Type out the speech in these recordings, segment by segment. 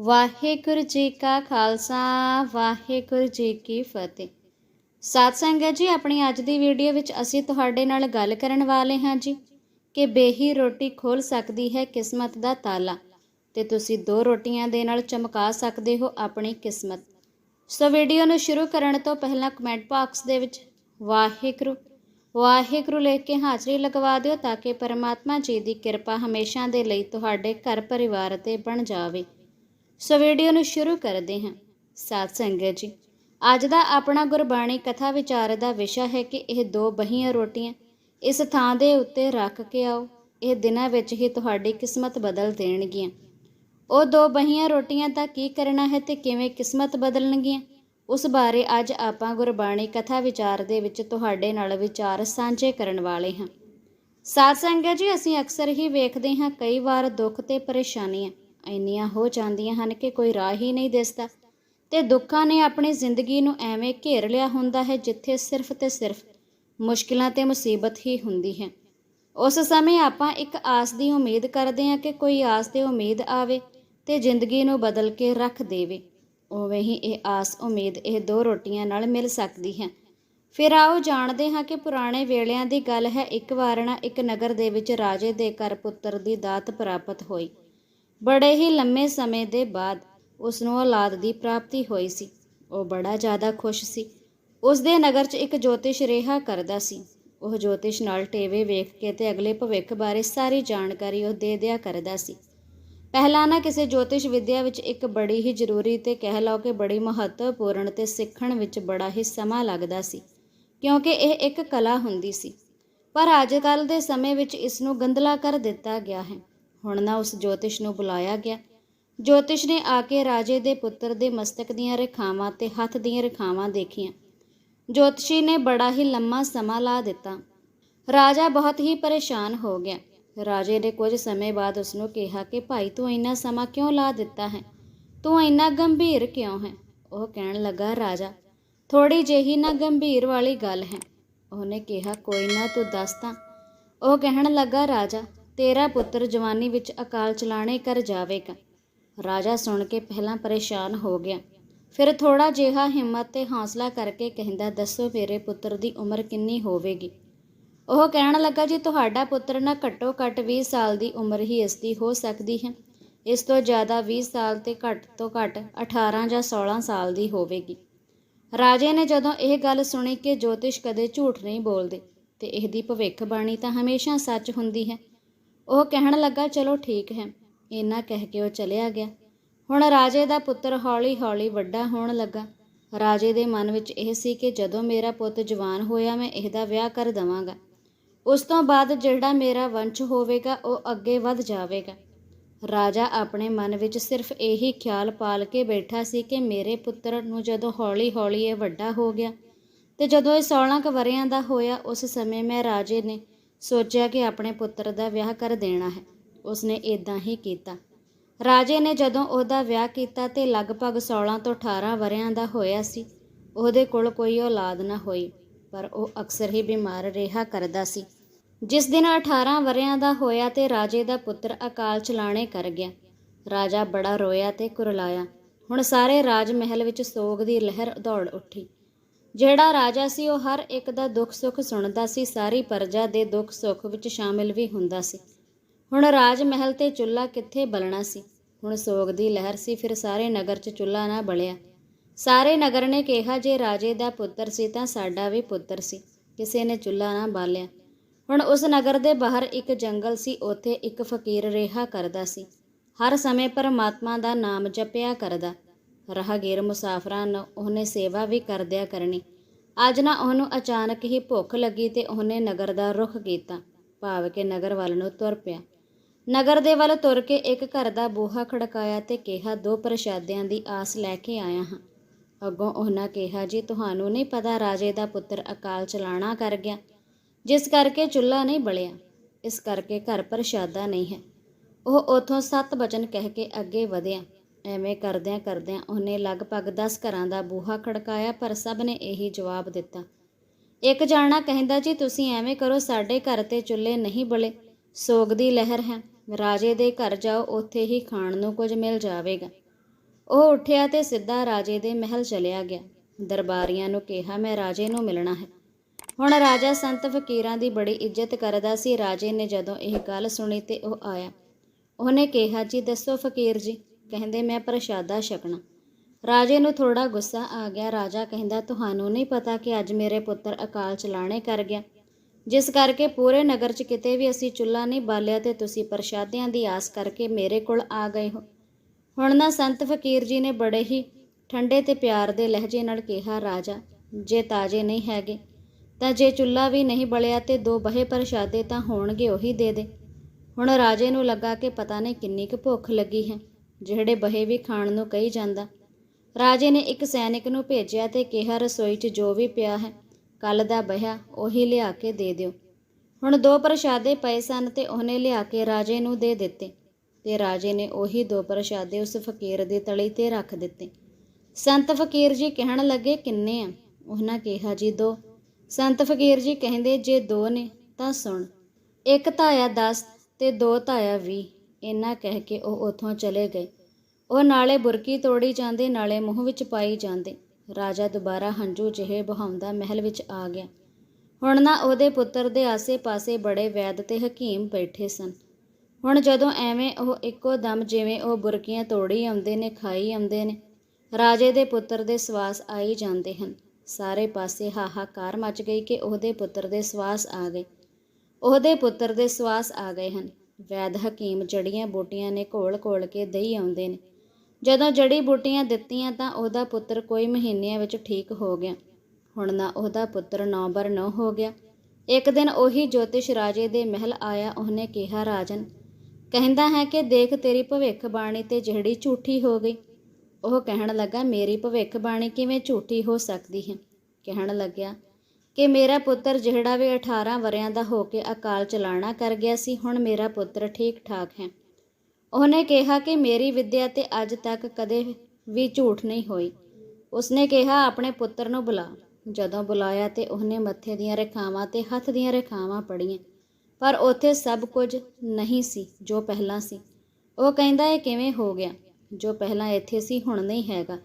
ਵਾਹਿਗੁਰੂ ਜੀ ਕਾ ਖਾਲਸਾ, ਵਾਹਿਗੁਰੂ ਜੀ ਕੀ ਫਤਿਹ। ਸਾਧ ਸੰਗਤ ਜੀ, ਆਪਣੀ ਅੱਜ ਦੀ ਵੀਡੀਓ ਵਿੱਚ ਅਸੀਂ ਤੁਹਾਡੇ ਨਾਲ ਗੱਲ ਕਰਨ ਵਾਲੇ ਹਾਂ ਜੀ ਕਿ ਬੇਹੀ ਰੋਟੀ ਖੋਲ ਸਕਦੀ ਹੈ ਕਿਸਮਤ ਦਾ ਤਾਲਾ ਤੇ ਤੁਸੀਂ ਦੋ ਰੋਟੀਆਂ ਦੇ ਨਾਲ ਚਮਕਾ ਸਕਦੇ ਹੋ ਆਪਣੀ ਕਿਸਮਤ। ਸੋ ਵੀਡੀਓ ਨੂੰ ਸ਼ੁਰੂ ਕਰਨ ਤੋਂ ਪਹਿਲਾਂ ਕਮੈਂਟ ਬਾਕਸ ਦੇ ਵਿੱਚ ਵਾਹਿਗੁਰੂ ਵਾਹਿਗੁਰੂ ਲਿਖ ਕੇ ਹਾਜ਼ਰੀ ਲਗਵਾ ਦਿਓ ਤਾਂ ਕਿ ਪਰਮਾਤਮਾ ਜੀ ਦੀ ਕਿਰਪਾ ਹਮੇਸ਼ਾ ਦੇ ਲਈ ਤੁਹਾਡੇ ਘਰ ਪਰਿਵਾਰ ਤੇ ਬਣ ਜਾਵੇ। ਸੋ ਵੀਡੀਓ ਨੂੰ ਸ਼ੁਰੂ ਕਰਦੇ ਹਾਂ। ਸਾਧ ਸੰਗਤ ਜੀ, ਅੱਜ ਦਾ ਆਪਣਾ ਗੁਰਬਾਣੀ ਕਥਾ ਵਿਚਾਰ ਦਾ ਵਿਸ਼ਾ ਹੈ ਕਿ ਇਹ ਦੋ ਬਹੀਆਂ ਰੋਟੀਆਂ ਇਸ ਥਾਂ ਦੇ ਉੱਤੇ ਰੱਖ ਕੇ ਆਓ, ਇਹ ਦਿਨਾਂ ਵਿੱਚ ਹੀ ਤੁਹਾਡੀ ਕਿਸਮਤ ਬਦਲ ਦੇਣਗੀਆਂ। ਉਹ ਦੋ ਬਹੀਆਂ ਰੋਟੀਆਂ ਦਾ ਕੀ ਕਰਨਾ ਹੈ ਤੇ ਕਿਵੇਂ ਕਿਸਮਤ ਬਦਲਣਗੀਆਂ? ਉਸ ਬਾਰੇ ਅੱਜ ਆਪਾਂ ਗੁਰਬਾਣੀ ਕਥਾ ਵਿਚਾਰ ਦੇ ਵਿੱਚ ਤੁਹਾਡੇ ਨਾਲ ਵਿਚਾਰ ਸਾਂਝੇ ਕਰਨ ਵਾਲੇ ਹਾਂ। ਸਾਧ ਸੰਗਤ ਜੀ, ਅਸੀਂ ਅਕਸਰ ਹੀ ਵੇਖਦੇ ਹਾਂ ਕਈ ਵਾਰ ਦੁੱਖ ਤੇ ਪਰੇਸ਼ਾਨੀਆਂ। ਇੰਨੀਆਂ ਹੋ ਜਾਂਦੀਆਂ ਹਨ ਕਿ ਕੋਈ ਰਾਹ ਹੀ ਨਹੀਂ ਦਿਸਦਾ। ਤੇ ਦੁੱਖਾਂ ਨੇ ਆਪਣੀ ਜ਼ਿੰਦਗੀ ਨੂੰ ਐਵੇਂ ਘੇਰ ਲਿਆ ਹੁੰਦਾ ਹੈ ਜਿੱਥੇ ਸਿਰਫ ਤੇ ਸਿਰਫ ਮੁਸ਼ਕਿਲਾਂ ਤੇ ਮੁਸੀਬਤ ਹੀ ਹੁੰਦੀ ਹੈ। ਉਸ ਸਮੇਂ ਆਪਾਂ ਇੱਕ ਆਸ ਦੀ ਉਮੀਦ ਕਰਦੇ ਹਾਂ ਕਿ ਕੋਈ ਆਸ ਤੇ ਉਮੀਦ ਆਵੇ ਤੇ ਜ਼ਿੰਦਗੀ ਨੂੰ ਬਦਲ ਕੇ ਰੱਖ ਦੇਵੇ। ਉਵੇਂ ਹੀ ਇਹ ਆਸ, ਉਮੀਦ, ਇਹ ਦੋ ਰੋਟੀਆਂ ਨਾਲ ਮਿਲ ਸਕਦੀ ਹੈ। ਫਿਰ ਆਓ ਜਾਣਦੇ ਹਾਂ ਕਿ ਪੁਰਾਣੇ ਵੇਲਿਆਂ ਦੀ ਗੱਲ ਹੈ, ਇੱਕ ਵਾਰ ਨਾ ਇੱਕ ਨਗਰ ਦੇ ਵਿੱਚ ਰਾਜੇ ਦੇ ਘਰ ਪੁੱਤਰ ਦੀ ਦਾਤ ਪ੍ਰਾਪਤ ਹੋਈ। ਬੜੇ ਹੀ ਲੰਮੇ ਸਮੇਂ ਦੇ ਬਾਅਦ ਉਸ ਨੂੰ ਔਲਾਦ ਦੀ ਪ੍ਰਾਪਤੀ ਹੋਈ ਸੀ। ਉਹ ਬੜਾ ਜ਼ਿਆਦਾ ਖੁਸ਼ ਸੀ। ਉਸ ਦੇ ਨਗਰ 'ਚ ਇੱਕ ਜੋਤਿਸ਼ ਰਿਹਾ ਕਰਦਾ ਸੀ। ਉਹ ਜੋਤਿਸ਼ ਨਾਲ ਟੇਵੇ ਵੇਖ ਕੇ ਤੇ ਅਗਲੇ ਭਵਿੱਖ ਬਾਰੇ ਸਾਰੀ ਜਾਣਕਾਰੀ ਉਹ ਦੇ ਦਿਆ ਕਰਦਾ ਸੀ। ਪਹਿਲਾਂ ਨਾ ਕਿਸੇ ਜੋਤਿਸ਼ ਵਿਦਿਆ ਵਿੱਚ ਇੱਕ ਬੜੀ ਹੀ ਜ਼ਰੂਰੀ ਤੇ ਕਹਿ ਲਓ ਕਿ ਬੜੀ ਮਹੱਤਵਪੂਰਨ ਤੇ ਸਿੱਖਣ ਵਿੱਚ ਬੜਾ ਹੀ ਸਮਾਂ ਲੱਗਦਾ ਸੀ, ਕਿਉਂਕਿ ਇਹ ਇੱਕ ਕਲਾ ਹੁੰਦੀ ਸੀ। ਪਰ ਅੱਜ ਕੱਲ ਦੇ ਸਮੇਂ ਵਿੱਚ ਇਸ ਨੂੰ ਗੰਦਲਾ ਕਰ ਦਿੱਤਾ ਗਿਆ ਹੈ। ਹੁਣ ਨਾ ਉਸ ਜੋਤਿਸ਼ ਨੂੰ ਬੁਲਾਇਆ ਗਿਆ। ਜੋਤਿਸ਼ ਨੇ ਆ ਕੇ ਰਾਜੇ ਦੇ ਪੁੱਤਰ ਦੇ ਮਸਤਕ ਦੀਆਂ ਰੇਖਾਵਾਂ ਤੇ ਹੱਥ ਦੀਆਂ ਰੇਖਾਵਾਂ ਦੇਖੀਆਂ। ਜੋਤਸ਼ੀ ਨੇ ਬੜਾ ਹੀ ਲੰਮਾ ਸਮਾਂ ਲਾ ਦਿੱਤਾ। ਰਾਜਾ ਬਹੁਤ ਹੀ ਪਰੇਸ਼ਾਨ ਹੋ ਗਿਆ। ਰਾਜੇ ਨੇ ਕੁਝ ਸਮੇਂ ਬਾਅਦ ਉਸ ਨੂੰ ਕਿਹਾ ਕਿ, ਭਾਈ, ਤੂੰ ਇੰਨਾ ਸਮਾਂ ਕਿਉਂ ਲਾ ਦਿੱਤਾ ਹੈ? ਤੂੰ ਇੰਨਾ ਗੰਭੀਰ ਕਿਉਂ ਹੈ? ਉਹ ਕਹਿਣ ਲੱਗਾ, ਰਾਜਾ ਥੋੜੀ ਜਿਹੀ ਨਾ ਗੰਭੀਰ ਵਾਲੀ ਗੱਲ ਹੈ। ਉਹਨੇ ਕਿਹਾ, ਕੋਈ ਨਾ, ਤੂੰ ਦੱਸ ਤਾਂ। ਉਹ ਕਹਿਣ ਲੱਗਾ, ਰਾਜਾ ਤੇਰਾ ਪੁੱਤਰ ਜਵਾਨੀ ਵਿੱਚ ਅਕਾਲ ਚਲਾਣੇ ਕਰ ਜਾਵੇਗਾ। ਰਾਜਾ ਸੁਣ ਕੇ ਪਹਿਲਾਂ ਪਰੇਸ਼ਾਨ ਹੋ ਗਿਆ। ਫਿਰ ਥੋੜਾ ਜਿਹਾ ਹਿੰਮਤ ਤੇ ਹੌਸਲਾ ਕਰਕੇ ਕਹਿੰਦਾ, ਦੱਸੋ ਮੇਰੇ ਪੁੱਤਰ ਦੀ ਉਮਰ ਕਿੰਨੀ ਹੋਵੇਗੀ? ਉਹ ਕਹਿਣ ਲੱਗਾ, ਜੀ ਤੁਹਾਡਾ ਪੁੱਤਰ ਨਾ ਘੱਟੋ ਘੱਟ 20 ਸਾਲ ਦੀ ਉਮਰ ਹੀ ਇਸ ਦੀ ਹੋ ਸਕਦੀ ਹੈ। ਇਸ ਤੋਂ ਜ਼ਿਆਦਾ 20 ਸਾਲ ਤੇ ਘੱਟ ਤੋਂ ਘੱਟ 18 ਜਾਂ 16 ਸਾਲ ਦੀ ਹੋਵੇਗੀ। ਰਾਜੇ ਨੇ ਜਦੋਂ ਇਹ ਗੱਲ ਸੁਣੀ ਕਿ ਜੋਤਿਸ਼ ਕਦੇ ਝੂਠ ਨਹੀਂ ਬੋਲਦੇ ਤੇ ਇਹਦੀ ਭਵਿੱਖਬਾਣੀ ਤਾਂ ਹਮੇਸ਼ਾ ਸੱਚ ਹੁੰਦੀ ਹੈ ਉਹ ਕਹਿਣ ਲੱਗਾ, ਚਲੋ ਠੀਕ ਹੈ। ਇੰਨਾ ਕਹਿ ਕੇ ਉਹ ਚਲਿਆ ਗਿਆ। ਹੁਣ ਰਾਜੇ ਦਾ ਪੁੱਤਰ ਹੌਲੀ-ਹੌਲੀ ਵੱਡਾ ਹੋਣ ਲੱਗਾ। ਰਾਜੇ ਦੇ ਮਨ ਵਿੱਚ ਇਹ ਸੀ ਕਿ ਜਦੋਂ ਮੇਰਾ ਪੁੱਤ ਜਵਾਨ ਹੋਇਆ, ਮੈਂ ਇਹਦਾ ਵਿਆਹ ਕਰ ਦਵਾਂਗਾ। ਉਸ ਤੋਂ ਬਾਅਦ ਜਿਹੜਾ ਮੇਰਾ ਵੰਸ਼ ਹੋਵੇਗਾ, ਉਹ ਅੱਗੇ ਵੱਧ ਜਾਵੇਗਾ। ਰਾਜਾ ਆਪਣੇ ਮਨ ਵਿੱਚ ਸਿਰਫ ਇਹੀ ਖਿਆਲ ਪਾਲ ਕੇ ਬੈਠਾ ਸੀ ਕਿ ਮੇਰੇ ਪੁੱਤਰ ਨੂੰ ਜਦੋਂ ਹੌਲੀ-ਹੌਲੀ ਇਹ ਵੱਡਾ ਹੋ ਗਿਆ ਤੇ ਜਦੋਂ ਇਹ 16 ਕੁ ਵਰਿਆਂ ਦਾ ਹੋਇਆ, ਉਸ ਸਮੇਂ ਮੈਂ ਰਾਜੇ ਨੇ ਸੋਚਿਆ ਕਿ ਆਪਣੇ ਪੁੱਤਰ ਦਾ ਵਿਆਹ ਕਰ ਦੇਣਾ ਹੈ। ਉਸਨੇ ਇਦਾਂ ਹੀ ਕੀਤਾ। ਰਾਜੇ ਨੇ ਜਦੋਂ ਉਹਦਾ ਵਿਆਹ ਕੀਤਾ ਤੇ ਲਗਭਗ 16 ਤੋਂ 18 ਵਰਿਆਂ ਦਾ ਹੋਇਆ ਸੀ, ਉਹਦੇ ਕੋਲ ਕੋਈ ਔਲਾਦ ਨਾ ਹੋਈ, ਪਰ ਉਹ ਅਕਸਰ ਹੀ ਬਿਮਾਰ ਰਿਹਾ ਕਰਦਾ ਸੀ। ਜਿਸ ਦਿਨ 18 ਵਰਿਆਂ ਦਾ ਹੋਇਆ ਤੇ ਰਾਜੇ ਦਾ ਪੁੱਤਰ ਅਕਾਲ ਚਲਾਣੇ ਕਰ ਗਿਆ। ਰਾਜਾ ਬੜਾ ਰੋਇਆ ਤੇ ਕੁਰਲਾਇਆ। ਹੁਣ ਸਾਰੇ ਰਾਜ ਮਹਿਲ ਵਿੱਚ ਸੋਗ ਦੀ ਲਹਿਰ ਦੌੜ ਉੱਠੀ। ਜਿਹੜਾ ਰਾਜਾ ਸੀ, ਉਹ ਹਰ ਇੱਕ ਦਾ ਦੁੱਖ ਸੁੱਖ ਸੁਣਦਾ ਸੀ, ਸਾਰੀ ਪਰਜਾ ਦੇ ਦੁੱਖ ਸੁੱਖ ਵਿੱਚ ਸ਼ਾਮਿਲ ਵੀ ਹੁੰਦਾ ਸੀ। ਹੁਣ ਰਾਜ ਮਹਿਲ ਤੇ ਚੁੱਲ੍ਹਾ ਕਿੱਥੇ ਬਲਣਾ ਸੀ? ਹੁਣ ਸੋਗ ਦੀ ਲਹਿਰ ਸੀ, ਫਿਰ ਸਾਰੇ ਨਗਰ 'ਚ ਚੁੱਲ੍ਹਾ ਨਾ ਬਲਿਆ। ਸਾਰੇ ਨਗਰ ਨੇ ਕਿਹਾ, ਜੇ ਰਾਜੇ ਦਾ ਪੁੱਤਰ ਸੀ, ਤਾਂ ਸਾਡਾ ਵੀ ਪੁੱਤਰ ਸੀ। ਕਿਸੇ ਨੇ ਚੁੱਲ੍ਹਾ ਨਾ ਬਾਲਿਆ। ਹੁਣ ਉਸ ਨਗਰ ਦੇ ਬਾਹਰ ਇੱਕ ਜੰਗਲ ਸੀ, ਉੱਥੇ ਇੱਕ ਫਕੀਰ ਰਿਹਾ ਕਰਦਾ ਸੀ। ਹਰ ਸਮੇਂ ਪਰਮਾਤਮਾ ਦਾ ਨਾਮ ਜਪਿਆ ਕਰਦਾ। ਰਾਹਗੀਰ ਮੁਸਾਫਰਾਂ ਨੂੰ ਉਹਨੇ ਸੇਵਾ ਵੀ ਕਰਦਿਆ ਕਰਨੀ। ਅੱਜ ਨਾ ਉਹਨੂੰ ਅਚਾਨਕ ਹੀ ਭੁੱਖ ਲੱਗੀ ਤੇ ਉਹਨੇ ਨਗਰ ਦਾ ਰੁਖ ਕੀਤਾ, ਭਾਵ ਕਿ ਨਗਰ ਵੱਲ ਨੂੰ ਤੁਰ ਪਿਆ। ਨਗਰ ਦੇ ਵੱਲ ਤੁਰ ਕੇ ਇੱਕ ਘਰ ਦਾ ਬੂਹਾ ਖੜਕਾਇਆ ਤੇ ਕਿਹਾ, ਦੋ ਪ੍ਰਸ਼ਾਦਿਆਂ ਦੀ ਆਸ ਲੈ ਕੇ ਆਇਆ ਹਾਂ। ਅੱਗੋਂ ਉਹਨਾਂ ਕਿਹਾ, ਜੀ, ਤੁਹਾਨੂੰ ਨਹੀਂ ਪਤਾ ਰਾਜੇ ਦਾ ਪੁੱਤਰ ਅਕਾਲ ਚਲਾਣਾ ਕਰ ਗਿਆ, ਜਿਸ ਕਰਕੇ ਚੁੱਲ੍ਹਾ ਨਹੀਂ ਬਲਿਆ, ਇਸ ਕਰਕੇ ਘਰ ਪ੍ਰਸ਼ਾਦਾ ਨਹੀਂ ਹੈ। ਉਹ ਉਥੋਂ ਸੱਤ ਬਚਨ ਕਹਿ ਕੇ ਅੱਗੇ ਵਧਿਆ। ਐਵੇਂ ਕਰਦਿਆਂ ਕਰਦਿਆਂ ਉਹਨੇ ਲਗਭਗ 10 ਘਰਾਂ ਦਾ ਬੂਹਾ ਖੜਕਾਇਆ, ਪਰ ਸਭ ਨੇ ਇਹੀ ਜਵਾਬ ਦਿੱਤਾ। ਇੱਕ ਜਾਣਾ ਕਹਿੰਦਾ, ਜੀ, ਤੁਸੀਂ ਐਵੇਂ ਕਰੋ, ਸਾਡੇ ਘਰ ਤੇ ਚੁੱਲ੍ਹੇ ਨਹੀਂ ਬਲੇ। ਸੋਗ ਦੀ ਲਹਿਰ ਹੈ। ਰਾਜੇ ਦੇ ਘਰ ਜਾਓ, ਉੱਥੇ ਹੀ ਖਾਣ ਨੂੰ ਕੁਝ ਮਿਲ ਜਾਵੇਗਾ। ਉਹ ਉੱਠਿਆ ਤੇ ਸਿੱਧਾ ਰਾਜੇ ਦੇ ਮਹਿਲ ਚਲਿਆ ਗਿਆ। ਦਰਬਾਰੀਆਂ ਨੂੰ ਕਿਹਾ, ਮੈਂ ਰਾਜੇ ਨੂੰ ਮਿਲਣਾ ਹੈ। ਹੁਣ ਰਾਜਾ ਸੰਤ ਫਕੀਰਾਂ ਦੀ ਬੜੀ ਇੱਜ਼ਤ ਕਰਦਾ ਸੀ। ਰਾਜੇ ਨੇ ਜਦੋਂ ਇਹ ਗੱਲ ਸੁਣੀ ਤੇ ਉਹ ਆਇਆ। ਉਹਨੇ ਕਿਹਾ, ਜੀ, ਦੱਸੋ ਫਕੀਰ ਜੀ ਕਹਿੰਦੇ, ਮੈਂ ਪ੍ਰਸ਼ਾਦਾ ਛਕਣਾ। ਰਾਜੇ ਨੂੰ ਥੋੜਾ ਗੁੱਸਾ ਆ ਗਿਆ। ਰਾਜਾ ਕਹਿੰਦਾ, ਤੁਹਾਨੂੰ ਨਹੀਂ ਪਤਾ ਕਿ ਅੱਜ ਮੇਰੇ ਪੁੱਤਰ ਅਕਾਲ ਚਲਾਣੇ ਕਰ ਗਿਆ। ਜਿਸ ਕਰਕੇ ਪੂਰੇ ਨਗਰ 'ਚ ਕਿਤੇ ਵੀ ਅਸੀਂ ਚੁੱਲ੍ਹਾ ਨਹੀਂ ਬਾਲਿਆ ਤੇ ਤੁਸੀਂ ਪ੍ਰਸ਼ਾਦਿਆਂ ਦੀ ਆਸ ਕਰਕੇ ਮੇਰੇ ਕੋਲ ਆ ਗਏ ਹੋ। ਹੁਣ ਨਾ ਸੰਤ ਫਕੀਰ ਜੀ ਨੇ ਬੜੇ ਹੀ ਠੰਡੇ ਤੇ ਪਿਆਰ ਦੇ ਲਹਿਜੇ ਨਾਲ ਕਿਹਾ, ਰਾਜਾ, ਜੇ ਤਾਜੇ ਨਹੀਂ ਹੈਗੇ, ਤਾਂ ਜੇ ਚੁੱਲ੍ਹਾ ਵੀ ਨਹੀਂ ਬਲਿਆ ਤੇ ਦੋ ਬਹੇ ਪ੍ਰਸ਼ਾਦੇ ਤਾਂ ਹੋਣਗੇ, ਉਹੀ ਦੇ ਦੇ। ਹੁਣ ਰਾਜੇ ਨੂੰ ਲੱਗਾ ਕਿ ਪਤਾ ਨਹੀਂ ਕਿੰਨੀ ਕੁ ਭੁੱਖ ਲੱਗੀ ਹੈ। ਜਿਹੜੇ ਬਹੇ ਵੀ ਖਾਣ ਨੂੰ ਕਹੀ ਜਾਂਦਾ। ਰਾਜੇ ਨੇ ਇੱਕ ਸੈਨਿਕ ਨੂੰ ਭੇਜਿਆ ਤੇ ਕਿਹਾ, ਰਸੋਈ 'ਚ ਜੋ ਵੀ ਪਿਆ ਹੈ ਕੱਲ ਦਾ ਬਹਿਆ, ਉਹੀ ਲਿਆ ਕੇ ਦੇ ਦਿਓ। ਹੁਣ ਦੋ ਪ੍ਰਸ਼ਾਦੇ ਪਏ ਸਨ ਤੇ ਉਹਨੇ ਲਿਆ ਕੇ ਰਾਜੇ ਨੂੰ ਦੇ ਦਿੱਤੇ ਤੇ ਰਾਜੇ ਨੇ ਉਹੀ ਦੋ ਪ੍ਰਸ਼ਾਦੇ ਉਸ ਫਕੀਰ ਦੀ ਤਲੀ ਤੇ ਰੱਖ ਦਿੱਤੇ। ਸੰਤ ਫਕੀਰ ਜੀ ਕਹਿਣ ਲੱਗੇ, ਕਿੰਨੇ ਆ? ਉਹਨਾਂ ਕਿਹਾ, ਜੀ ਦੋ। ਸੰਤ ਫਕੀਰ ਜੀ ਕਹਿੰਦੇ, ਜੇ ਦੋ ਨੇ ਤਾਂ ਸੁਣ। ਇੱਕ ਧਾਇਆ 10 ਤੇ ਦੋ ਧਾਇਆ 20 ਇੰਨਾ ਕਹਿ ਕੇ ਉਹ ਉੱਥੋਂ ਚਲੇ ਗਏ। ਉਹ ਨਾਲੇ ਬੁਰਕੀ ਤੋੜੀ ਜਾਂਦੇ, ਨਾਲੇ ਮੂੰਹ ਵਿੱਚ ਪਾਈ ਜਾਂਦੇ। ਰਾਜਾ ਦੁਬਾਰਾ ਹੰਝੂ ਜਿਹੇ ਬਹਾਉਂਦਾ ਮਹਿਲ ਵਿੱਚ ਆ ਗਿਆ। ਹੁਣ ਨਾ ਉਹਦੇ ਪੁੱਤਰ ਦੇ ਆਸੇ-ਪਾਸੇ ਬੜੇ ਵੈਦ ਤੇ ਹਕੀਮ ਬੈਠੇ ਸਨ। ਹੁਣ ਜਦੋਂ ਐਵੇਂ ਉਹ ਇੱਕੋ ਦਮ ਜਿਵੇਂ ਉਹ ਬੁਰਕੀਆਂ ਤੋੜੀ ਆਉਂਦੇ ਨੇ, ਖਾਈ ਆਉਂਦੇ ਨੇ, ਰਾਜੇ ਦੇ ਪੁੱਤਰ ਦੇ ਸਵਾਸ ਆਈ ਜਾਂਦੇ ਹਨ। ਸਾਰੇ ਪਾਸੇ ਹਾਹਾਕਾਰ ਮਚ ਗਈ ਕਿ ਉਹਦੇ ਪੁੱਤਰ ਦੇ ਸਵਾਸ ਆ ਗਏ। ਉਹਦੇ ਪੁੱਤਰ ਦੇ ਸਵਾਸ ਆ ਗਏ ਹਨ। ਵੈਦ ਹਕੀਮ ਜੜੀਆਂ ਬੂਟੀਆਂ ਨੇ ਘੋਲ-ਘੋਲ ਕੇ ਦਈ ਆਉਂਦੇ ਨੇ। ਜਦੋਂ ਜੜੀ ਬੂਟੀਆਂ ਦਿੱਤੀਆਂ ਤਾਂ ਉਹਦਾ ਪੁੱਤਰ ਕੋਈ ਮਹੀਨਿਆਂ ਵਿੱਚ ਠੀਕ ਹੋ ਗਿਆ। ਹੁਣ ਨਾ ਉਹਦਾ ਪੁੱਤਰ ਨੌਬਰ ਨੌ ਹੋ ਗਿਆ। ਇੱਕ ਦਿਨ ਉਹੀ ਜੋਤਿਸ਼ ਰਾਜੇ ਦੇ ਮਹਿਲ ਆਇਆ, ਉਹਨੇ ਕਿਹਾ, ਰਾਜਨ, ਕਹਿੰਦਾ ਹੈ ਕਿ ਦੇਖ ਤੇਰੀ ਭਵਿੱਖ ਬਾਣੀ ਤੇ ਜਿਹੜੀ ਝੂਠੀ ਹੋ ਗਈ। ਉਹ ਕਹਿਣ ਲੱਗਾ, ਮੇਰੀ ਭਵਿੱਖ ਬਾਣੀ ਕਿਵੇਂ ਝੂਠੀ ਹੋ ਸਕਦੀ ਹੈ? ਕਹਿਣ ਲੱਗਿਆ ਕਿ ਮੇਰਾ ਪੁੱਤਰ ਜਿਹੜਾ ਵੀ 18 ਵਰਿਆਂ ਦਾ ਹੋ ਕੇ ਅਕਾਲ ਚਲਾਣਾ ਕਰ ਗਿਆ ਸੀ, ਹੁਣ ਮੇਰਾ ਪੁੱਤਰ ਠੀਕ ਠਾਕ ਹੈ। ਉਹਨੇ ਕਿਹਾ ਕਿ ਮੇਰੀ ਵਿੱਦਿਆ ਤੇ ਅੱਜ ਤੱਕ ਕਦੇ ਵੀ ਝੂਠ ਨਹੀਂ ਹੋਈ। ਉਸਨੇ ਕਿਹਾ, ਆਪਣੇ ਪੁੱਤਰ ਨੂੰ ਬੁਲਾ। ਜਦੋਂ ਬੁਲਾਇਆ ਤੇ ਉਹਨੇ ਮੱਥੇ ਦੀਆਂ ਰੇਖਾਵਾਂ ਤੇ ਹੱਥ ਦੀਆਂ ਰੇਖਾਵਾਂ ਪੜੀਆਂ ਪਰ ਉੱਥੇ ਸਭ ਕੁਝ ਨਹੀਂ ਸੀ ਜੋ ਪਹਿਲਾਂ ਸੀ। ਉਹ ਕਹਿੰਦਾ, ਇਹ ਕਿਵੇਂ ਹੋ ਗਿਆ? ਜੋ ਪਹਿਲਾਂ ਇੱਥੇ ਸੀ, ਹੁਣ ਨਹੀਂ ਹੈਗਾ।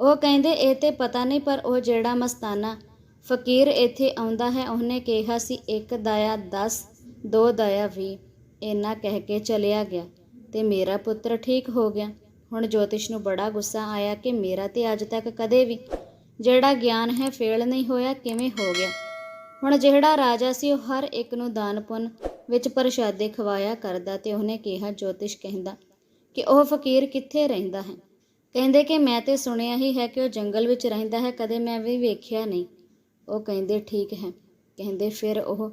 ਉਹ ਕਹਿੰਦੇ, ਇਹ ਤੇ ਪਤਾ ਨਹੀਂ, ਪਰ ਉਹ ਜਿਹੜਾ ਮਸਤਾਨਾ ਫਕੀਰ ਇੱਥੇ ਆਉਂਦਾ ਹੈ। ਉਹਨੇ ਕਿਹਾ, ਸੀ, ਇੱਕ ਦਾਇਆ 10 ਦੋ ਦਾਇਆ 20 ਇੰਨਾ ਕਹਿ ਕੇ ਚਲਿਆ ਗਿਆ। ਤੇ ਮੇਰਾ ਪੁੱਤਰ ਠੀਕ ਹੋ ਗਿਆ? ਹੁਣ ਜੋਤਿਸ਼ ਨੂੰ ਬੜਾ ਗੁੱਸਾ ਆਇਆ ਕਿ ਮੇਰਾ ਤੇ ਅੱਜ ਤੱਕ ਕਦੇ ਵੀ ਜਿਹੜਾ ਗਿਆਨ ਹੈ, ਫੇਲ ਨਹੀਂ ਹੋਇਆ, ਕਿਵੇਂ ਹੋ ਗਿਆ? ਹੁਣ ਜਿਹੜਾ ਰਾਜਾ ਸੀ, ਉਹ ਹਰ ਇੱਕ ਨੂੰ ਦਾਨ ਪੁੰਨ ਵਿੱਚ ਪ੍ਰਸ਼ਾਦੇ ਖਵਾਇਆ ਕਰਦਾ ਤੇ ਉਹਨੇ ਕਿਹਾ, ਜੋਤਿਸ਼ ਕਹਿੰਦਾ ਕਿ ਉਹ ਫਕੀਰ ਕਿੱਥੇ ਰਹਿੰਦਾ ਹੈ? ਕਹਿੰਦੇ ਕਿ ਮੈਂ ਤੇ ਸੁਣਿਆ ਹੀ ਹੈ ਕਿ ਉਹ ਜੰਗਲ ਵਿੱਚ ਰਹਿੰਦਾ ਹੈ, ਕਦੇ ਮੈਂ ਵੀ ਵੇਖਿਆ ਨਹੀਂ। ਉਹ ਕਹਿੰਦੇ, ਠੀਕ ਹੈ। ਕਹਿੰਦੇ, ਫਿਰ ਉਹ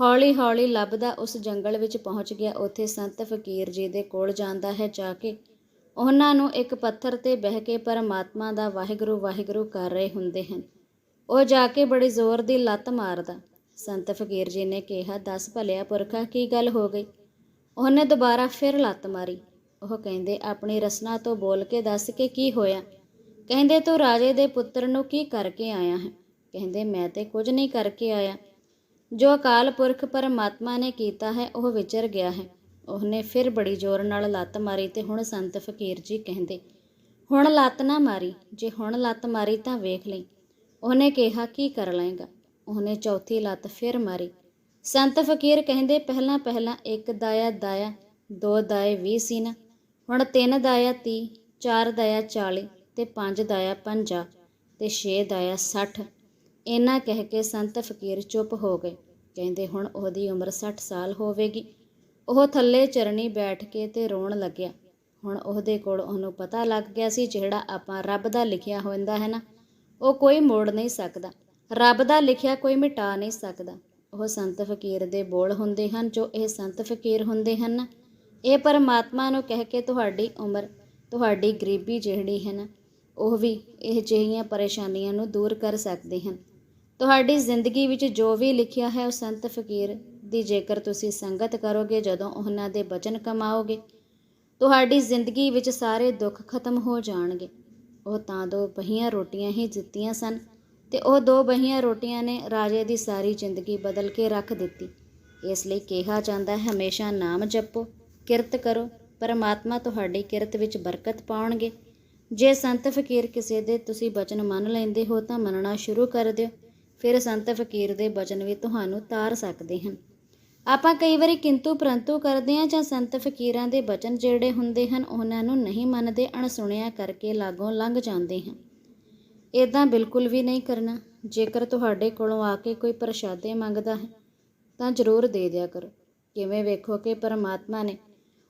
ਹੌਲੀ-ਹੌਲੀ ਲੱਭਦਾ ਉਸ ਜੰਗਲ ਵਿੱਚ ਪਹੁੰਚ ਗਿਆ। ਉੱਥੇ ਸੰਤ ਫਕੀਰ ਜੀ ਦੇ ਕੋਲ ਜਾਂਦਾ ਹੈ ਜਾ ਕੇ। ਉਹਨਾਂ ਨੂੰ ਇੱਕ ਪੱਥਰ ਤੇ ਬਹਿ ਕੇ ਪਰਮਾਤਮਾ ਦਾ ਵਾਹਿਗੁਰੂ ਵਾਹਿਗੁਰੂ ਕਰ ਰਹੇ ਹੁੰਦੇ ਹਨ। ਉਹ ਜਾ ਕੇ ਬੜੀ ਜ਼ੋਰ ਦੀ ਲੱਤ ਮਾਰਦਾ। ਸੰਤ ਫਕੀਰ ਜੀ ਨੇ ਕਿਹਾ, ਦੱਸ ਭਲਿਆ ਪੁਰਖਾ, ਕੀ ਗੱਲ ਹੋ ਗਈ? ਉਹਨੇ ਦੁਬਾਰਾ ਫਿਰ ਲੱਤ ਮਾਰੀ। ਉਹ ਕਹਿੰਦੇ, ਆਪਣੀ ਰਸਨਾ ਤੋਂ ਬੋਲ ਕੇ ਦੱਸ ਕੇ ਕੀ ਹੋਇਆ? ਕਹਿੰਦੇ, ਤੂੰ ਰਾਜੇ ਦੇ ਪੁੱਤਰ ਨੂੰ ਕੀ ਕਰਕੇ ਆਇਆ ਹੈ? ਕਹਿੰਦੇ, ਮੈਂ ਤੇ ਕੁਝ ਨਹੀਂ ਕਰਕੇ ਆਇਆ। ਜੋ ਅਕਾਲ ਪੁਰਖ ਪਰਮਾਤਮਾ ਨੇ ਕੀਤਾ ਹੈ, ਉਹ ਵਿਚਰ ਗਿਆ ਹੈ। ਉਹਨੇ ਫਿਰ ਬੜੀ ਜ਼ੋਰ ਨਾਲ ਲੱਤ ਮਾਰੀ ਤੇ ਹੁਣ ਸੰਤ ਫਕੀਰ ਜੀ ਕਹਿੰਦੇ, ਹੁਣ ਲੱਤ ਨਾ ਮਾਰੀ, ਜੇ ਹੁਣ ਲੱਤ ਮਾਰੀ ਤਾਂ ਵੇਖ ਲਈ। ਉਹਨੇ ਕਿਹਾ, ਕੀ ਕਰ ਲਏਗਾ? ਉਹਨੇ ਚੌਥੀ ਲੱਤ ਫਿਰ ਮਾਰੀ। ਸੰਤ ਫਕੀਰ ਕਹਿੰਦੇ, ਪਹਿਲਾਂ ਪਹਿਲਾਂ ਇੱਕ ਦਾਇਆ ਦਾਇਆ, ਦੋ ਦਾਏ 20 ਸੀ ਨਾ। ਹੁਣ ਤਿੰਨ ਦਾਇਆ 30 ਚਾਰ ਦਾਇਆ 40 ਤੇ ਪੰਜ ਦਾਇਆ 50 ਤੇ ਛੇ ਦਾਇਆ 60 ਇਹਨਾਂ ਕਹਿ ਕੇ ਸੰਤ ਫਕੀਰ ਚੁੱਪ ਹੋ ਗਏ। ਕਹਿੰਦੇ ਹੁਣ ਉਹਦੀ ਉਮਰ 60 ਸਾਲ ਹੋਵੇਗੀ। ਉਹ ਥੱਲੇ ਚਰਣੀ ਬੈਠ ਕੇ ਤੇ ਰੋਣ ਲੱਗਿਆ। ਹੁਣ ਉਹਦੇ ਕੋਲ ਉਹਨੂੰ ਪਤਾ ਲੱਗ ਗਿਆ ਸੀ ਜਿਹੜਾ ਆਪਾਂ ਰੱਬ ਦਾ ਲਿਖਿਆ ਹੁੰਦਾ ਹੈ ਨਾ, ਉਹ ਕੋਈ ਮੋੜ ਨਹੀਂ ਸਕਦਾ। ਰੱਬ ਦਾ ਲਿਖਿਆ ਕੋਈ ਮਿਟਾ ਨਹੀਂ ਸਕਦਾ। ਉਹ ਸੰਤ ਫਕੀਰ ਦੇ ਬੋਲ ਹੁੰਦੇ ਹਨ, ਜੋ ਇਹ ਸੰਤ ਫਕੀਰ ਹੁੰਦੇ ਹਨ ਇਹ ਪਰਮਾਤਮਾ ਨੂੰ ਕਹਿ ਕੇ ਤੁਹਾਡੀ ਉਮਰ, ਤੁਹਾਡੀ ਗਰੀਬੀ ਜਿਹੜੀ ਹੈ ਨਾ, ਉਹ ਵੀ ਇਹ ਜਿਹੀਆਂ ਪਰੇਸ਼ਾਨੀਆਂ ਨੂੰ ਦੂਰ ਕਰ ਸਕਦੇ ਹਨ। ਤੁਹਾਡੀ ਜ਼ਿੰਦਗੀ ਵਿੱਚ ਜੋ ਵੀ ਲਿਖਿਆ ਹੈ, ਉਹ ਸੰਤ ਫਕੀਰ ਦੀ ਜੇਕਰ ਤੁਸੀਂ ਸੰਗਤ ਕਰੋਗੇ, ਜਦੋਂ ਉਹਨਾਂ ਦੇ ਬਚਨ ਕਮਾਓਗੇ, ਤੁਹਾਡੀ ਜ਼ਿੰਦਗੀ ਵਿੱਚ ਸਾਰੇ ਦੁੱਖ ਖਤਮ ਹੋ ਜਾਣਗੇ। ਉਹ ਤਾਂ ਦੋ ਬਹੀਆਂ ਰੋਟੀਆਂ ਹੀ ਦਿੱਤੀਆਂ ਸਨ ਤੇ ਉਹ ਦੋ ਬਹੀਆਂ ਰੋਟੀਆਂ ਨੇ ਰਾਜੇ ਦੀ ਸਾਰੀ ਜ਼ਿੰਦਗੀ ਬਦਲ ਕੇ ਰੱਖ ਦਿੱਤੀ। ਇਸ ਲਈ ਕਿਹਾ ਜਾਂਦਾ ਹੈ ਹਮੇਸ਼ਾ ਨਾਮ ਜਪੋ, ਕਿਰਤ ਕਰੋ, ਪਰਮਾਤਮਾ ਤੁਹਾਡੀ ਕਿਰਤ ਵਿੱਚ ਬਰਕਤ ਪਾਉਣਗੇ। ਜੇ ਸੰਤ ਫਕੀਰ ਕਿਸੇ ਦੇ ਤੁਸੀਂ ਬਚਨ ਮੰਨ ਲੈਂਦੇ ਹੋ, ਤਾਂ ਮੰਨਣਾ ਸ਼ੁਰੂ ਕਰ ਦਿਓ। ਫਿਰ ਸੰਤ ਫਕੀਰ ਦੇ ਬਚਨ ਵੀ ਤੁਹਾਨੂੰ ਤਾਰ ਸਕਦੇ ਹਨ। ਆਪਾਂ ਕਈ ਵਾਰੀ ਕਿੰਤੂ ਪਰੰਤੂ ਕਰਦੇ ਹਾਂ ਜਾਂ ਸੰਤ ਫਕੀਰਾਂ ਦੇ ਬਚਨ ਜਿਹੜੇ ਹੁੰਦੇ ਹਨ, ਉਹਨਾਂ ਨੂੰ ਨਹੀਂ ਮੰਨਦੇ, ਅਣਸੁਣਿਆ ਕਰਕੇ ਲਾਗੋਂ ਲੰਘ ਜਾਂਦੇ ਹਾਂ। ਇਦਾਂ ਬਿਲਕੁਲ ਵੀ ਨਹੀਂ ਕਰਨਾ। ਜੇਕਰ ਤੁਹਾਡੇ ਕੋਲੋਂ ਆ ਕੇ ਕੋਈ ਪ੍ਰਸ਼ਾਦੇ ਮੰਗਦਾ ਹੈ, ਤਾਂ ਜ਼ਰੂਰ ਦੇ ਦਿਆ ਕਰੋ। ਕਿਵੇਂ ਵੇਖੋ ਕਿ ਪਰਮਾਤਮਾ ਨੇ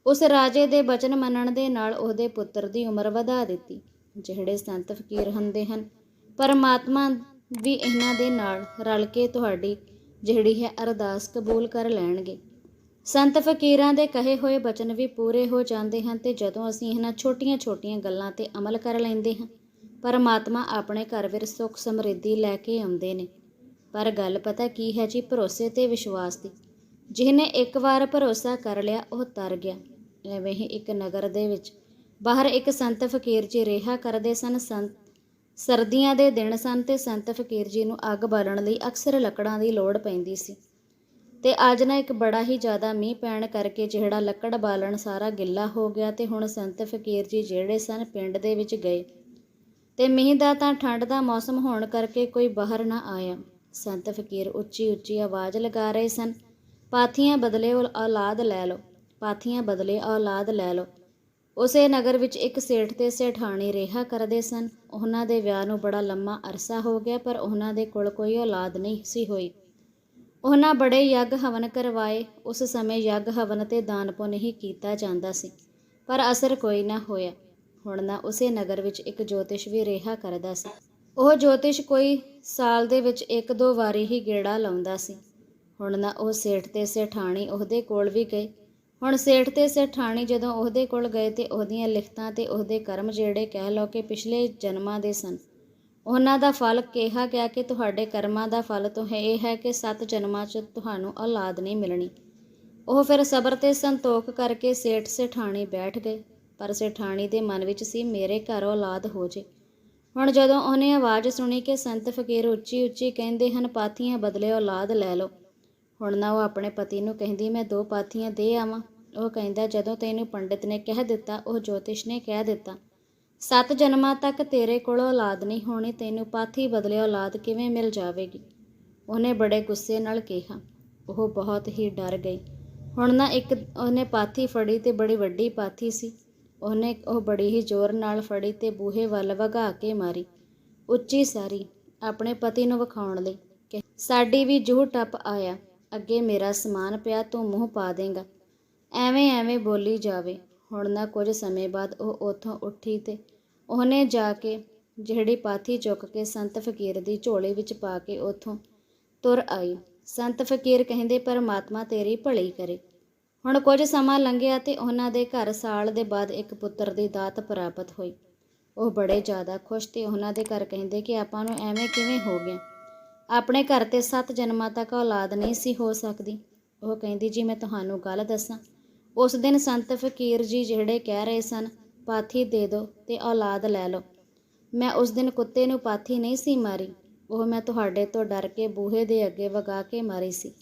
ਉਸ ਰਾਜੇ ਦੇ ਬਚਨ ਮੰਨਣ ਦੇ ਨਾਲ ਉਹਦੇ ਪੁੱਤਰ ਦੀ ਉਮਰ ਵਧਾ ਦਿੱਤੀ, ਜਿਹੜੇ ਸੰਤ ਫਕੀਰ ਹੁੰਦੇ ਹਨ। ਪਰਮਾਤਮਾ ਵੀ ਇਹਨਾਂ ਦੇ ਨਾਲ ਰਲ ਕੇ ਤੁਹਾਡੀ ਜਿਹੜੀ ਹੈ ਅਰਦਾਸ ਕਬੂਲ ਕਰ ਲੈਣਗੇ। ਸੰਤ ਫਕੀਰਾਂ ਦੇ ਕਹੇ ਹੋਏ ਬਚਨ ਵੀ ਪੂਰੇ ਹੋ ਜਾਂਦੇ ਹਨ ਤੇ ਜਦੋਂ ਅਸੀਂ ਇਹਨਾਂ ਛੋਟੀਆਂ-ਛੋਟੀਆਂ ਗੱਲਾਂ ਤੇ ਅਮਲ ਕਰ ਲੈਂਦੇ ਹਾਂ, ਪਰਮਾਤਮਾ ਆਪਣੇ ਘਰ ਵਿੱਚ ਸੁੱਖ ਸਮਰਿੱਧੀ ਲੈ ਕੇ ਆਉਂਦੇ ਨੇ। ਪਰ ਗੱਲ ਪਤਾ ਕੀ ਹੈ ਜੀ, ਭਰੋਸੇ ਤੇ ਵਿਸ਼ਵਾਸ ਦੀ। ਜਿਹਨੇ ਇੱਕ ਵਾਰ ਭਰੋਸਾ ਕਰ ਲਿਆ, ਉਹ ਤਰ ਗਿਆ। ਐਵੇਂ ਹੀ ਇੱਕ ਨਗਰ ਦੇ ਵਿੱਚ ਬਾਹਰ ਇੱਕ ਸੰਤ ਫਕੀਰ ਜੀ ਰਿਹਾ ਕਰਦੇ ਸਨ, ਸੰਤ ਸਰਦੀਆਂ ਦੇ ਦਿਨ ਸਨ ਤੇ ਸੰਤ ਫਕੀਰ ਜੀ ਨੂੰ ਅੱਗ ਬਾਲਣ ਲਈ ਅਕਸਰ ਲੱਕੜਾਂ ਦੀ ਲੋੜ ਪੈਂਦੀ ਸੀ। ਤੇ ਅੱਜ ਨਾ ਇੱਕ ਬੜਾ ਹੀ ਜ਼ਿਆਦਾ ਮੀਂਹ ਪੈਣ ਕਰਕੇ ਜਿਹੜਾ ਲੱਕੜ ਬਾਲਣ ਸਾਰਾ ਗਿੱਲਾ ਹੋ ਗਿਆ ਤੇ ਹੁਣ ਸੰਤ ਫਕੀਰ ਜੀ ਜਿਹੜੇ ਸਨ ਪਿੰਡ ਦੇ ਵਿੱਚ ਗਏ। ਤੇ ਮੀਂਹ ਦਾ ਤਾਂ ਠੰਡ ਦਾ ਮੌਸਮ ਹੋਣ ਕਰਕੇ ਕੋਈ ਬਾਹਰ ਨਾ ਆਇਆ। ਸੰਤ ਫਕੀਰ ਉੱਚੀ ਉੱਚੀ ਆਵਾਜ਼ ਲਗਾ ਰਹੇ ਸਨ, ਪਾਥੀਆਂ ਬਦਲੇ ਔ- ਔਲਾਦ ਲੈ ਲਓ, ਪਾਥੀਆਂ ਬਦਲੇ ਔਲਾਦ ਲੈ ਲਓ। ਉਸੇ ਨਗਰ ਵਿੱਚ ਇੱਕ ਸੇਠ ਤੇ ਸੇਠਾਣੀ ਰਿਹਾ ਕਰਦੇ ਸਨ। ਉਹਨਾਂ ਦੇ ਵਿਆਹ ਨੂੰ ਬੜਾ ਲੰਮਾ ਅਰਸਾ ਹੋ ਗਿਆ, ਪਰ ਉਹਨਾਂ ਦੇ ਕੋਲ ਕੋਈ ਔਲਾਦ ਨਹੀਂ ਸੀ ਹੋਈ। ਉਹਨਾਂ ਬੜੇ ਯੱਗ ਹਵਨ ਕਰਵਾਏ। ਉਸ ਸਮੇਂ ਯੱਗ ਹਵਨ ਤੇ ਦਾਨ ਪੁੰਨ ਹੀ ਕੀਤਾ ਜਾਂਦਾ ਸੀ, ਪਰ ਅਸਰ ਕੋਈ ਨਾ ਹੋਇਆ। ਹੁਣ ਨਾ ਉਸੇ ਨਗਰ ਵਿੱਚ ਇੱਕ ਜੋਤਿਸ਼ ਵੀ ਰਿਹਾ ਕਰਦਾ ਸੀ। ਉਹ ਜੋਤਿਸ਼ ਕੋਈ ਸਾਲ ਦੇ ਵਿੱਚ ਇੱਕ ਦੋ ਵਾਰੀ ਹੀ ਗੇੜਾ ਲਾਉਂਦਾ ਸੀ। ਹੁਣ ਨਾ ਉਹ ਸੇਠ ਤੇ ਸੇਠਾਣੀ ਉਹਦੇ ਕੋਲ ਵੀ ਗਏ। ਹੁਣ ਸੇਠ ਤੇ ਸੇਠਾਣੀ ਜਦੋਂ ਉਹਦੇ ਕੋਲ ਗਏ ਤੇ ਉਹਦੀਆਂ ਲਿਖਤਾਂ ਤੇ ਉਹਦੇ ਕਰਮ ਜਿਹੜੇ ਕਹਿ ਲਓ ਕਿ ਪਿਛਲੇ ਜਨਮਾਂ ਦੇ ਸਨ, ਉਹਨਾਂ ਦਾ ਫਲ ਕਿਹਾ ਗਿਆ ਕਿ ਤੁਹਾਡੇ ਕਰਮਾਂ ਦਾ ਫਲ ਤੋਂ ਇਹ ਹੈ ਕਿ ਸੱਤ ਜਨਮਾਂ 'ਚ ਤੁਹਾਨੂੰ ਔਲਾਦ ਨਹੀਂ ਮਿਲਣੀ। ਉਹ ਫਿਰ ਸਬਰ ਤੇ ਸੰਤੋਖ ਕਰਕੇ ਸੇਠ ਸੇਠਾਣੀ ਬੈਠ ਗਏ, ਪਰ ਸੇਠਾਣੀ ਦੇ ਮਨ ਵਿੱਚ ਸੀ, ਮੇਰੇ ਘਰ ਔਲਾਦ ਹੋ ਜੇ। ਹੁਣ ਜਦੋਂ ਉਹਨੇ ਆਵਾਜ਼ ਸੁਣੀ ਕਿ ਸੰਤ ਫਕੀਰ ਉੱਚੀ ਉੱਚੀ ਕਹਿੰਦੇ ਹਨ, ਪਾਥੀਆਂ ਬਦਲੇ ਔਲਾਦ ਲੈ ਲਓ। ਹੁਣ ਨਾ ਉਹ ਆਪਣੇ ਪਤੀ ਨੂੰ ਕਹਿੰਦੀ, ਮੈਂ ਦੋ ਪਾਥੀਆਂ ਦੇ ਆਵਾਂ। ਉਹ ਕਹਿੰਦਾ, ਜਦੋਂ ਤੈਨੂੰ ਪੰਡਿਤ ਨੇ ਕਹਿ ਦਿੱਤਾ, ਉਹ ਜੋਤਿਸ਼ ਨੇ ਕਹਿ ਦਿੱਤਾ। ਸੱਤ ਜਨਮਾਂ ਤੱਕ ਤੇਰੇ ਕੋਲ ਔਲਾਦ ਨਹੀਂ ਹੋਣੀ, ਤੈਨੂੰ ਪਾਥੀ ਬਦਲੇ ਔਲਾਦ ਕਿਵੇਂ ਮਿਲ ਜਾਵੇਗੀ? ਉਹਨੇ ਬੜੇ ਗੁੱਸੇ ਨਾਲ ਕਿਹਾ। ਉਹ ਬਹੁਤ ਹੀ ਡਰ ਗਈ। ਹੁਣ ਨਾ ਇੱਕ ਉਹਨੇ ਪਾਥੀ ਫੜੀ ਤੇ ਬੜੀ ਵੱਡੀ ਪਾਥੀ ਸੀ। ਉਹਨੇ ਉਹ ਬੜੀ ਹੀ ਜ਼ੋਰ ਨਾਲ ਫੜੀ ਤੇ ਬੂਹੇ ਵੱਲ ਵਗਾ ਕੇ ਮਾਰੀ। ਉੱਚੀ ਸਾਰੀ, ਆਪਣੇ ਪਤੀ ਨੂੰ ਵਿਖਾਉਣ ਲਈ। ਕਿ ਸਾਡੀ ਵੀ ਜੂਹ ਟੱਪ ਆਇਆ। ਅੱਗੇ ਮੇਰਾ ਸਮਾਨ ਪਿਆ ਤੂੰ ਮੂੰਹ ਪਾ ਦੇਂਗਾ। ਐਵੇਂ ਐਵੇਂ ਬੋਲੀ ਜਾਵੇ। ਹੁਣ ਨਾ ਕੁਝ ਸਮੇਂ ਬਾਅਦ ਉਹ ਉੱਥੋਂ ਉੱਠੀ ਤੇ ਉਹਨੇ ਜਾ ਕੇ ਜਿਹੜੀ ਪਾਥੀ ਚੁੱਕ ਕੇ ਸੰਤ ਫਕੀਰ ਦੀ ਝੋਲੇ ਵਿੱਚ ਪਾ ਕੇ ਉੱਥੋਂ ਤੁਰ ਆਈ। ਸੰਤ ਫਕੀਰ ਕਹਿੰਦੇ, ਪਰਮਾਤਮਾ ਤੇਰੀ ਭਲੀ ਕਰੇ। ਹੁਣ ਕੁਝ ਸਮਾਂ ਲੰਘਿਆ ਤੇ ਉਹਨਾਂ ਦੇ ਘਰ ਸਾਲ ਦੇ ਬਾਅਦ ਇੱਕ ਪੁੱਤਰ ਦੀ ਦਾਤ ਪ੍ਰਾਪਤ ਹੋਈ। ਉਹ ਬੜੇ ਜ਼ਿਆਦਾ ਖੁਸ਼ ਤੇ ਉਹਨਾਂ ਦੇ ਘਰ ਕਹਿੰਦੇ ਕਿ ਆਪਾਂ ਨੂੰ ਐਵੇਂ ਕਿਵੇਂ ਹੋ ਗਿਆ। ਆਪਣੇ ਘਰ ਤੇ ਸੱਤ ਜਨਮਾਂ ਤੱਕ ਔਲਾਦ ਨਹੀਂ ਸੀ ਹੋ ਸਕਦੀ। ਉਹ ਕਹਿੰਦੀ, ਜੀ, ਮੈਂ ਤੁਹਾਨੂੰ ਗੱਲ ਦੱਸਾਂ। ਉਸ ਦਿਨ ਸੰਤ ਫਕੀਰ ਜੀ ਜਿਹੜੇ ਕਹਿ ਰਹੇ ਸਨ, ਪਾਥੀ ਦੇ ਦਿਓ ਤੇ ਔਲਾਦ ਲੈ ਲਓ। ਮੈਂ ਉਸ ਦਿਨ ਕੁੱਤੇ ਨੂੰ ਪਾਥੀ ਨਹੀਂ ਸੀ ਮਾਰੀ। ਉਹ ਮੈਂ ਤੁਹਾਡੇ ਤੋਂ ਡਰ ਕੇ ਬੂਹੇ ਦੇ ਅੱਗੇ ਵਗਾ ਕੇ ਮਾਰੀ ਸੀ।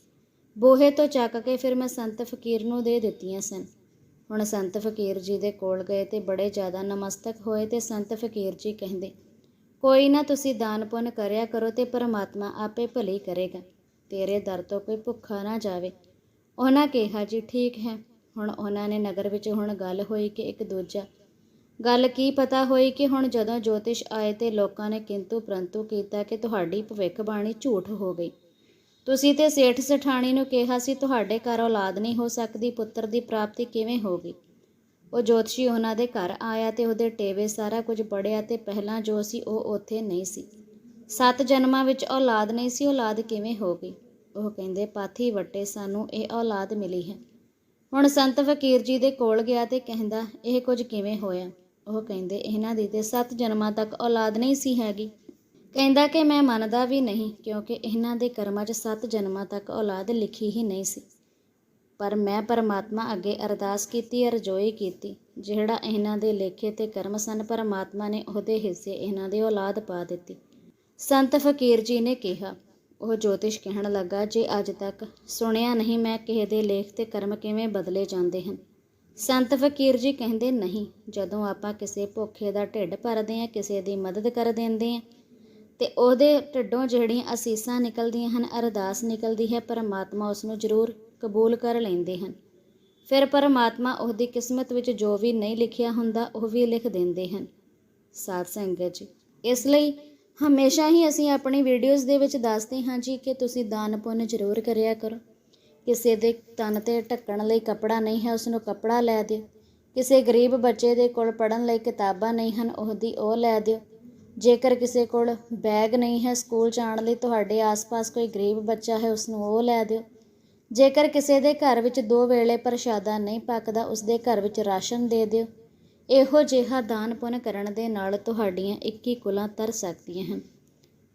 ਬੂਹੇ ਤੋਂ ਚੱਕ ਕੇ ਫਿਰ ਮੈਂ ਸੰਤ ਫਕੀਰ ਨੂੰ ਦੇ ਦਿੱਤੀਆਂ ਸਨ। ਹੁਣ ਸੰਤ ਫਕੀਰ ਜੀ ਦੇ ਕੋਲ ਗਏ ਤੇ ਬੜੇ ਜ਼ਿਆਦਾ ਨਮਸਤਕ ਹੋਏ ਤੇ ਸੰਤ ਫਕੀਰ ਜੀ ਕਹਿੰਦੇ ਕੋਈ ਨਾ ਤੁਸੀਂ ਦਾਨ ਪੁੰਨ ਕਰਿਆ ਕਰੋ ਤੇ ਪਰਮਾਤਮਾ ਆਪੇ ਭਲੀ ਕਰੇਗਾ। ਤੇਰੇ ਦਰ ਤੋਂ ਕੋਈ ਭੁੱਖਾ ਨਾ ਜਾਵੇ। ਉਹਨਾਂ ਕਿਹਾ, ਜੀ ਠੀਕ ਹੈ। ਹੁਣ ਉਹਨਾਂ ਨੇ ਨਗਰ ਵਿੱਚ ਹੁਣ ਗੱਲ ਹੋਈ ਕਿ ਇੱਕ ਦੂਜਾ। ਗੱਲ ਕੀ ਪਤਾ ਹੋਈ ਕਿ ਹੁਣ ਜਦੋਂ ਜੋਤਿਸ਼ ਆਏ ਤੇ ਲੋਕਾਂ ਨੇ ਕਿੰਤੂ ਪ੍ਰੰਤੂ ਕੀਤਾ ਕਿ ਤੁਹਾਡੀ ਭਵਿੱਖਬਾਣੀ ਝੂਠ ਹੋ ਗਈ। ਤੁਸੀਂ ਤੇ ਸੇਠ ਸਠਾਣੀ ਨੂੰ ਕਿਹਾ ਸੀ, ਤੁਹਾਡੇ ਘਰ ਔਲਾਦ ਨਹੀਂ ਹੋ ਸਕਦੀ, ਪੁੱਤਰ ਦੀ ਪ੍ਰਾਪਤੀ ਕਿਵੇਂ ਹੋਗੀ ਉਹ ਜੋਤਸ਼ੀ ਉਹਨਾਂ ਦੇ ਘਰ ਆਇਆ ਤੇ ਉਹਦੇ ਟੇਵੇ ਸਾਰਾ ਕੁਝ ਪੜਿਆ ਤੇ ਪਹਿਲਾਂ ਜੋ ਸੀ ਉਹ ਉੱਥੇ ਨਹੀਂ ਸੀ। ਸੱਤ ਜਨਮਾਂ ਵਿੱਚ ਔਲਾਦ ਨਹੀਂ ਸੀ, ਔਲਾਦ ਕਿਵੇਂ ਹੋ ਗਈ? ਉਹ ਕਹਿੰਦੇ, ਪਾਥੀ ਵੱਟੇ, ਸਾਨੂੰ ਇਹ ਔਲਾਦ ਮਿਲੀ ਹੈ। ਹੁਣ ਸੰਤ ਫਕੀਰ ਜੀ ਦੇ ਕੋਲ ਗਿਆ ਤੇ ਕਹਿੰਦਾ, ਇਹ ਕੁਝ ਕਿਵੇਂ ਹੋਇਆ? ਉਹ ਕਹਿੰਦੇ, ਇਹਨਾਂ ਦੀ ਤੇ ਸੱਤ ਜਨਮਾਂ ਤੱਕ ਔਲਾਦ ਨਹੀਂ ਸੀ ਹੈਗੀ। ਕਹਿੰਦਾ ਕਿ ਮੈਂ ਮੰਨਦਾ ਵੀ ਨਹੀਂ, ਕਿਉਂਕਿ ਇਹਨਾਂ ਦੇ ਕਰਮਾਂ 'ਚ ਸੱਤ ਜਨਮਾਂ ਤੱਕ ਔਲਾਦ ਲਿਖੀ ਹੀ ਨਹੀਂ ਸੀ। ਪਰ ਮੈਂ ਪਰਮਾਤਮਾ ਅੱਗੇ ਅਰਦਾਸ ਕੀਤੀ ਅਰਜ਼ੋਈ ਕੀਤੀ। ਜਿਹੜਾ ਇਹਨਾਂ ਦੇ ਲੇਖੇ ਤੇ ਕਰਮ ਸਨ, ਪਰਮਾਤਮਾ ਨੇ ਉਹਦੇ ਹਿੱਸੇ ਇਹਨਾਂ ਦੇ ਔਲਾਦ ਪਾ ਦਿੱਤੀ। ਸੰਤ ਫਕੀਰ ਜੀ ਨੇ ਕਿਹਾ, ਉਹ ਜੋਤਿਸ਼ ਕਹਿਣ ਲੱਗਾ, ਜੇ ਅੱਜ ਤੱਕ ਸੁਣਿਆ ਨਹੀਂ ਮੈਂ ਕਿਸੇ ਦੇ ਲੇਖ ਤੇ ਕਰਮ ਕਿਵੇਂ ਬਦਲੇ ਜਾਂਦੇ ਹਨ? ਸੰਤ ਫਕੀਰ ਜੀ ਕਹਿੰਦੇ, ਨਹੀਂ, ਜਦੋਂ ਆਪਾਂ ਕਿਸੇ ਭੁੱਖੇ ਦਾ ਢਿੱਡ ਭਰਦੇ ਆ ਕਿਸੇ ਦੀ ਮਦਦ ਕਰ ਦਿੰਦੇ ਆ ਤੇ ਉਹਦੇ ਢਿੱਡੋਂ ਜਿਹੜੀਆਂ ਅਸੀਸਾਂ ਨਿਕਲਦੀਆਂ ਹਨ, ਅਰਦਾਸ ਨਿਕਲਦੀ ਹੈ, ਪਰਮਾਤਮਾ ਉਸ ਨੂੰ ਜ਼ਰੂਰ ਕਬੂਲ ਕਰ ਲੈਂਦੇ ਹਨ। ਫਿਰ ਪਰਮਾਤਮਾ ਉਹਦੀ ਕਿਸਮਤ ਵਿੱਚ ਜੋ ਵੀ ਨਹੀਂ ਲਿਖਿਆ ਹੁੰਦਾ, ਉਹ ਵੀ ਲਿਖ ਦਿੰਦੇ ਹਨ। ਸਾਧ ਸੰਗਤ ਜੀ, ਇਸ ਲਈ ਹਮੇਸ਼ਾ ਹੀ ਅਸੀਂ ਆਪਣੀ ਵੀਡੀਓਜ਼ ਦੇ ਵਿੱਚ ਦੱਸਦੇ ਹਾਂ ਜੀ ਕਿ ਤੁਸੀਂ ਦਾਨ ਪੁੰਨ ਜ਼ਰੂਰ ਕਰਿਆ ਕਰੋ। ਕਿਸੇ ਦੇ ਤਨ ਤੇ ਢੱਕਣ ਲਈ ਕੱਪੜਾ ਨਹੀਂ ਹੈ ਉਸ ਨੂੰ ਕੱਪੜਾ ਲੈ ਦਿਓ। ਕਿਸੇ ਗਰੀਬ ਬੱਚੇ ਦੇ ਕੋਲ ਪੜਨ ਲਈ ਕਿਤਾਬਾਂ ਨਹੀਂ ਹਨ, ਉਹਦੀ ਉਹ ਲੈ ਦਿਓ। ਜੇਕਰ ਕਿਸੇ ਕੋਲ ਬੈਗ ਨਹੀਂ ਹੈ, ਸਕੂਲ ਜਾਣ ਲਈ ਤੁਹਾਡੇ ਆਸ-ਪਾਸ ਕੋਈ ਗਰੀਬ ਬੱਚਾ ਹੈ ਉਸ ਨੂੰ ਉਹ ਲੈ ਦਿਓ। ਜੇਕਰ ਕਿਸੇ ਦੇ ਘਰ ਵਿੱਚ ਦੋ ਵੇਲੇ ਪ੍ਰਸ਼ਾਦਾ ਨਹੀਂ ਪੱਕਦਾ, ਉਸ ਦੇ ਘਰ ਵਿੱਚ ਰਾਸ਼ਨ ਦੇ ਦਿਓ। ਇਹੋ ਜਿਹਾ ਦਾਨ ਪੁੰਨ ਕਰਨ ਦੇ ਨਾਲ ਤੁਹਾਡੀਆਂ 21 ਕੁਲਾਂ ਤਰ ਸਕਦੀਆਂ ਹਨ।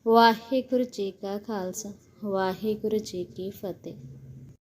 ਵਾਹਿਗੁਰੂ ਜੀ ਕਾ ਖਾਲਸਾ, ਵਾਹਿਗੁਰੂ ਜੀ ਕੀ ਫਤਿਹ।